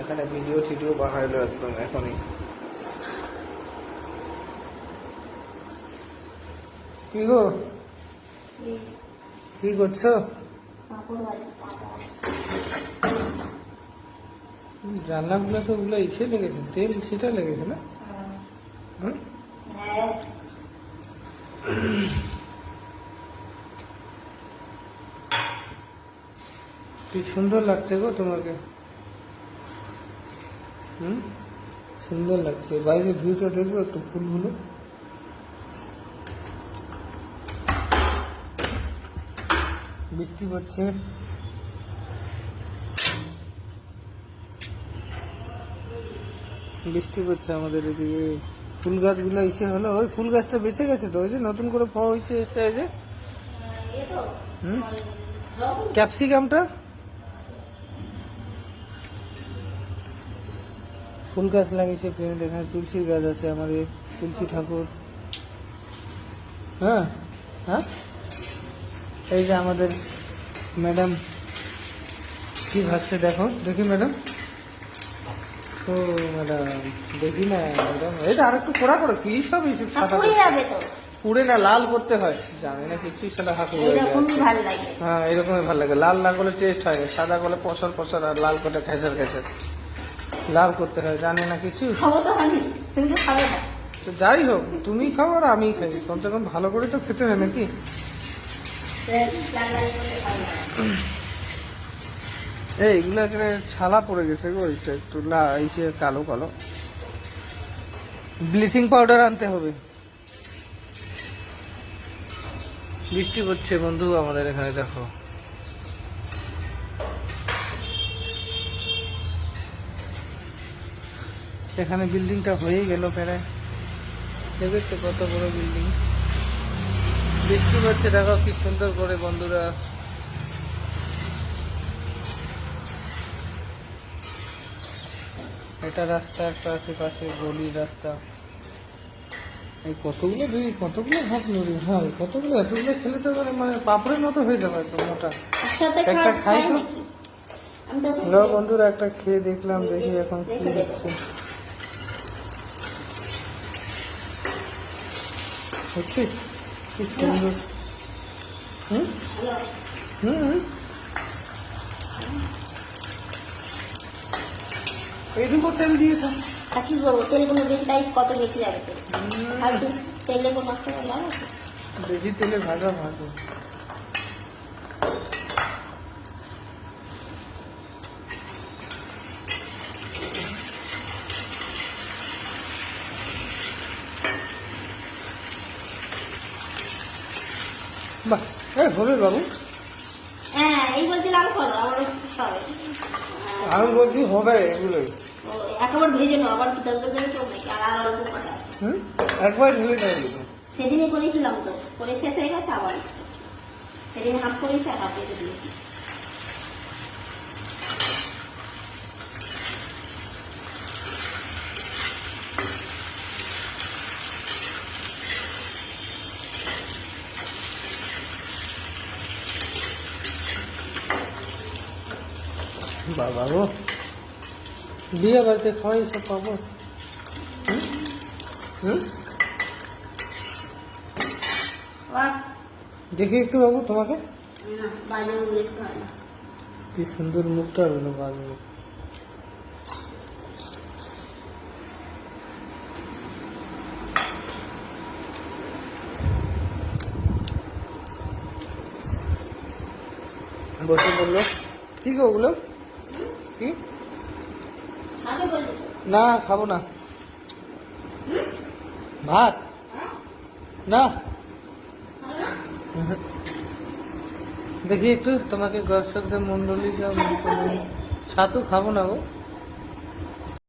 এখানে ভিডিও টিডিও বানাইলো একদম এখনই। কি গো? কি? করছ? জানলাগুলো তো ওগুলো ইসে লেগেছে তেল সেটা লেগেছে না? হুম? কি সুন্দর লাগছে গো তোমাকে। হুম? সুন্দর লাগছে। বাইরে ভিউটা দেখব একটু ফুলগুলো বৃষ্টি পড়ছে। বৃষ্টি পড়ছে আমাদের এদিকে। ফুল গাছগুলো ইসে হলো। ওই ফুল গাছটা বেঁচে গেছে তো ওই যে নতুন করে ফল হয়েছে এসে যে। হুম? ক্যাপসিকামটা? ফুল গাছ লাগিয়েছে ফ্রেন্ড এখানে তুলসী গাছ আছে আমাদের তুলসী ঠাকুর। হ্যাঁ হ্যাঁ? এই যে আমাদের ম্যাডাম কি ভাসছে দেখো দেখি ম্যাডাম ও ম্যাডাম দেখি না ম্যাডাম এটা আর একটু কড়া করো কি সব এইসব সাদা পুড়ে পুড়ে না লাল করতে হয়। জানি না কিছুই সাদা হাঁকু হয়ে এরকমই ভালো লাগে। লাল না করলে টেস্ট হয়। সাদা করলে পসর পসর আর লাল করলে খেসার খেসার। লাল করতে হয় জানি না কিছু? খাব তো আমি। তুমি তো খাবে না। তো যাই হোক তুমি খাও আর আমি খাই। কমসে কম ভালো করে তো খেতে হয় নাকি। এই এগুলো এখানে ছালা পড়ে গেছে গো এটা একটু কালো কালো। ব্লিচিং পাউডার আনতে হবে। বৃষ্টি পড়ছে বন্ধু আমাদের এখানে দেখো। এখানে বিল্ডিংটা হয়েই গেল প্রায়। দেখেছ কত বড় বিল্ডিং? বৃষ্টি পড়ছে দেখো কি সুন্দর করে বন্ধুরা। এটা রাস্তা একটা আছে পাশে গলি রাস্তা। এই কতগুলো দুই কতগুলো ভাব নুরি হ্যাঁ কতগুলো এতগুলো খেলে তো মানে মানে পাপড়ের মতো হয়ে যাবে একদম মোটা। একটা খাই তো। বন্ধুরা একটা খেয়ে দেখলাম দেখি এখন কি দেখে হচ্ছে? কি সুন্দর হুম? হুম। এইটুকু তেল দিয়েছ? আর কি করব তেলগুলো বেশি তাই কত বেশি যাবে? তেল আর কি তেলে কোনো নষ্ট করে লাভ বেশি তেলে ভাজা ভাজো। বাহ এই হবে বাবু। হ্যাঁ এই বলছি লাল করো আমার হবে আমি বলছি হবে এগুলোই। একেবারে ভেজে নাও আবার আর আর অল্প কটা হুম? একবার ঢেলে সেদিনই করেছিলাম তো করে শেষ হয়ে গেছে আবার। সেদিন হাফ করেছি আর হাফ রেখে দিয়েছি। বাবা গো। বিয়ে বাড়িতে খাওয়াই সব পাবো। দেখি একটু বাবু তোমাকে। বাজে কি সুন্দর মুখটা হলো বাবু বসে বলল কি গো ওগুলো? কি? না খাব না। ভাত? হ্যাঁ? না। দেখি একটু তোমাকে গর্ষকদের মন্ডলী সব ছাতু খাব না গো।